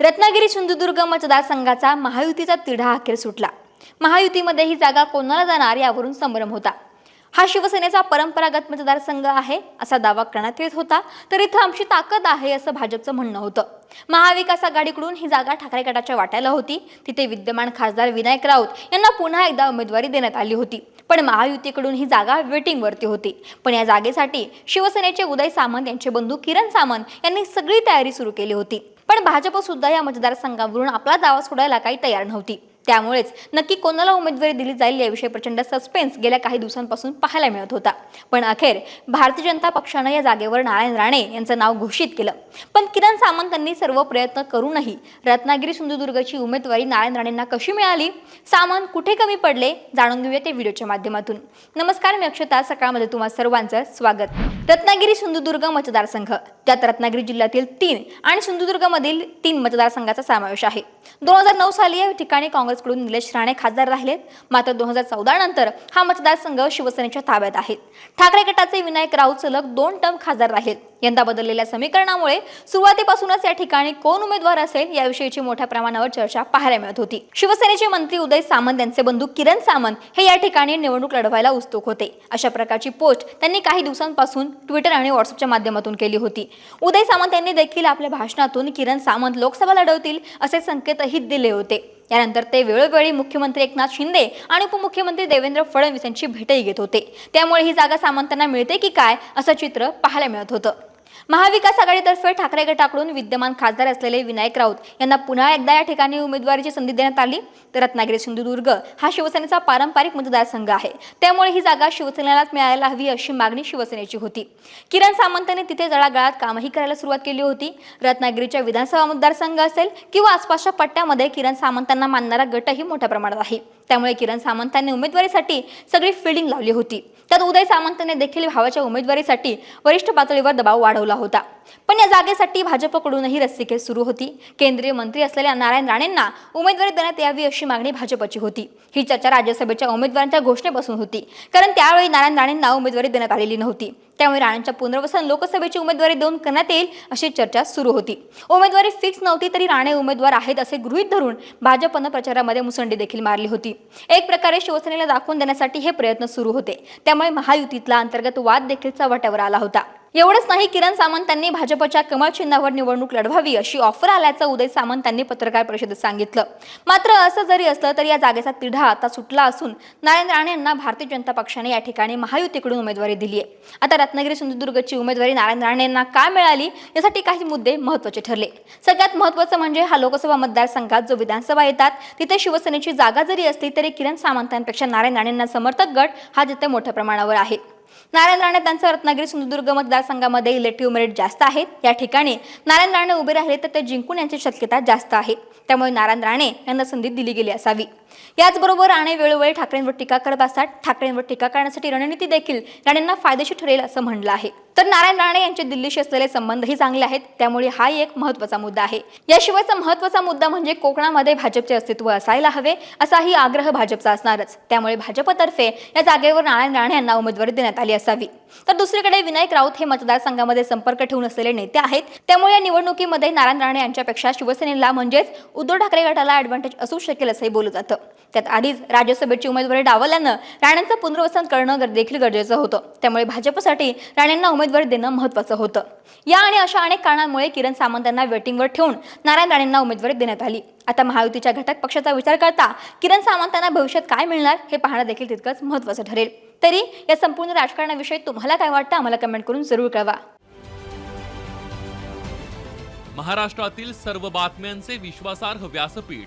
रत्नागिरी सिंधुदुर्ग मतदारसंघाचा महायुतीचा तिढा अखेर सुटला. महायुतीमध्ये ही जागा कोणाला जाणार यावरून संभ्रम होता. हा शिवसेनेचा परंपरागत मतदारसंघ आहे असा दावा करण्यात येत होता तर इथं आमची ताकद आहे असं भाजपचं म्हणणं होतं. महाविकास आघाडीकडून ही जागा ठाकरे गटाच्या वाट्याला होती. तिथे विद्यमान खासदार विनायक राऊत यांना पुन्हा एकदा उमेदवारी देण्यात आली होती. पण महायुतीकडून ही जागा वेटिंगवरती होती. पण या जागेसाठी शिवसेनेचे उदय सामंत यांचे बंधू किरण सामंत यांनी सगळी तयारी सुरू केली होती. पण भाजप सुद्धा या मतदारसंघावरून आपला दावा सोडायला काही तयार नव्हती. त्यामुळेच नक्की कोणाला उमेदवारी दिली जाईल याविषयी प्रचंड सस्पेन्स गेल्या काही दिवसांपासून पाहायला मिळत होता. पण अखेर भारतीय जनता पक्षानं या जागेवर नारायण राणे यांचं नाव घोषित केलं. पण किरण सामंतांनी सर्व प्रयत्न करूनही रत्नागिरी सिंधुदुर्गची उमेदवारी नारायण राणेंना कशी मिळाली? सामंत कुठे कमी पडले? जाणून घेऊया ते व्हिडिओच्या माध्यमातून. नमस्कार मी अक्षता. सकाळमध्ये तुम्हा सर्वांचं स्वागत. रत्नागिरी सिंधुदुर्ग मतदारसंघ. त्यात रत्नागिरी जिल्ह्यातील तीन आणि सिंधुदुर्गमधील तीन मतदारसंघाचा समावेश आहे. दोन हजार नऊ साली या ठिकाणी काँग्रेस काँग्रेसकडून निलेश राणे खासदार राहिलेत मात्र दोन हजार चौदा नंतर हा मतदारसंघ शिवसेनेच्या ताब्यात आहे. ठाकरे गटाचे विनायक राऊत सलग दोन टर्म खासदार राहिलेत यंदा बदललेल्या समीकरणामुळे सुरुवातीपासूनच या ठिकाणी कोण उमेदवार असेल याविषयीची मोठ्या प्रमाणावर चर्चा पाहायला मिळत होती. शिवसेनेचे मंत्री उदय सामंत यांचे बंधू किरण सामंत हे या ठिकाणी निवडणूक लढवायला उत्सुक होते. अशा प्रकारची पोस्ट त्यांनी काही दिवसांपासून ट्विटर आणि व्हॉट्सअपच्या माध्यमातून केली होती. उदय सामंत यांनी देखील आपल्या भाषणातून किरण सामंत लोकसभा लढवतील असे संकेतही दिले होते. यानंतर ते वेळोवेळी मुख्यमंत्री एकनाथ शिंदे आणि उपमुख्यमंत्री देवेंद्र फडणवीस यांची भेटही घेत होते. त्यामुळे ही जागा सामंतांना मिळते की काय असं चित्र पाहायला मिळत होतं. महाविकास आघाडीतर्फे ठाकरे गटाकडून विद्यमान खासदार असलेले विनायक राऊत यांना पुन्हा एकदा या ठिकाणी उमेदवारीची संधी देण्यात आली. तर रत्नागिरी सिंधुदुर्ग हा शिवसेनेचा पारंपरिक मतदारसंघ आहे. त्यामुळे ही जागा शिवसेनेलाच मिळायला हवी अशी मागणी शिवसेनेची होती. किरण सामंतांनी तिथे जळागाळात कामही करायला सुरुवात केली होती. रत्नागिरीच्या विधानसभा मतदारसंघ असेल किंवा आसपासच्या पट्ट्यामध्ये किरण सामंतांना मानणारा गटही मोठ्या प्रमाणात आहे. त्यामुळे किरण सामंतांनी उमेदवारीसाठी सगळी फिल्डिंग लावली होती. त्यात उदय सामंतांनी देखील भावाच्या उमेदवारीसाठी वरिष्ठ पातळीवर दबाव वाढवला होता. पण या जागेसाठी भाजपकडूनही रस्सीखेच सुरू होती. केंद्रीय मंत्री असलेल्या नारायण राणेंना उमेदवारी देण्यात यावी अशी मागणी भाजपची होती. ही चर्चा राज्यसभेच्या उमेदवारांच्या घोषणेपासून होती. कारण त्यावेळी नारायण राणेंना उमेदवारी देण्यात आलेली नव्हती. त्यामुळे राणेंच्या पुनर्वसन लोकसभेची उमेदवारी देऊन करण्यात येईल अशी चर्चा सुरू होती. उमेदवारी फिक्स नव्हती तरी राणे उमेदवार आहेत असे गृहीत धरून भाजपनं प्रचारामध्ये मुसंडी देखील मारली होती. एक प्रकारे शिवसेनेला दाखवून देण्यासाठी हे प्रयत्न सुरू होते. त्यामुळे महायुतीतला अंतर्गत वाद देखील चव्हाट्यावर आला होता. एवढंच नाही किरण सामंतांनी भाजपच्या कमळ चिन्हावर निवडणूक लढवावी अशी ऑफर आल्याचं उदय सामंतांनी पत्रकार परिषदेत सांगितलं. मात्र असं जरी असलं तरी या जागेचा तिढा आता सुटला असून नारायण राणे यांना भारतीय जनता पक्षाने या ठिकाणी महायुतीकडून उमेदवारी दिली आहे आता रत्नागिरी सिंधुदुर्गची उमेदवारी नारायण राणे यांना का मिळाली यासाठी काही मुद्दे महत्त्वाचे ठरले. सगळ्यात महत्त्वाचं म्हणजे हा लोकसभा मतदारसंघात जो विधानसभा येतात तिथे शिवसेनेची जागा जरी असली तरी किरण सामंतांपेक्षा नारायण राणेंना समर्थक गट हा जिथे मोठ्या प्रमाणावर आहे. नारायण राणे त्यांचं रत्नागिरी सिंधुदुर्ग मतदारसंघामध्ये इलेक्टिव्ह मेरिट जास्त आहे. या ठिकाणी नारायण राणे उभे राहिले तर ते जिंकून यांची शक्यता जास्त आहे. त्यामुळे नारायण राणे यांना संधी दिली गेली असावी. याचबरोबर राणे वेळोवेळी ठाकरेंवर टीका करत असतात. ठाकरेंवर टीका करण्यासाठी रणनीती देखील राणेंना फायदेशीर ठरेल असं म्हणलं आहे. तर नारायण राणे यांचे दिल्लीशी असलेले संबंधही चांगले आहेत. त्यामुळे हा एक महत्त्वाचा मुद्दा आहे. याशिवायचा महत्त्वाचा मुद्दा म्हणजे कोकणामध्ये भाजपचे अस्तित्व असायला हवे असाही आग्रह भाजपचा असणारच. त्यामुळे भाजपतर्फे या जागेवर नारायण राणे यांना उमेदवारी देण्यात आली असावी. तर दुसरीकडे विनायक राऊत हे मतदारसंघामध्ये संपर्क ठेवून असलेले नेते आहेत. त्यामुळे या निवडणुकीमध्ये नारायण राणे यांच्यापेक्षा शिवसेनेला म्हणजेच उद्धव ठाकरे गटाला ऍडव्हान्टेज असू शकेल असंही बोललं जातं. त्यात आधीच राज्यसभेची उमेदवारी डावल्यानं राणेंचं पुनर्वसन करणं देखील गरजेचं होतं. त्यामुळे भाजपसाठी राणेंना उमेदवारी देणं महत्वाचं होतं. या आणि अशा अनेक कारणांमुळे किरण सामंत यांना वेटिंगवर ठेवून नारायण राणेंना उमेदवारी देण्यात आली. आता महायुतीच्या घटक पक्षाचा विचार करता किरण सामंतांना भविष्यात काय मिळणार हे पाहणं देखील तितकंच महत्वाचं ठरेल. तरी या संपूर्ण राजकारणाविषयी तुम्हाला काय वाटतं आम्हाला कमेंट करून जरूर कळवा. महाराष्ट्रातील सर्व बातम्यांचे विश्वासार्ह व्यासपीठ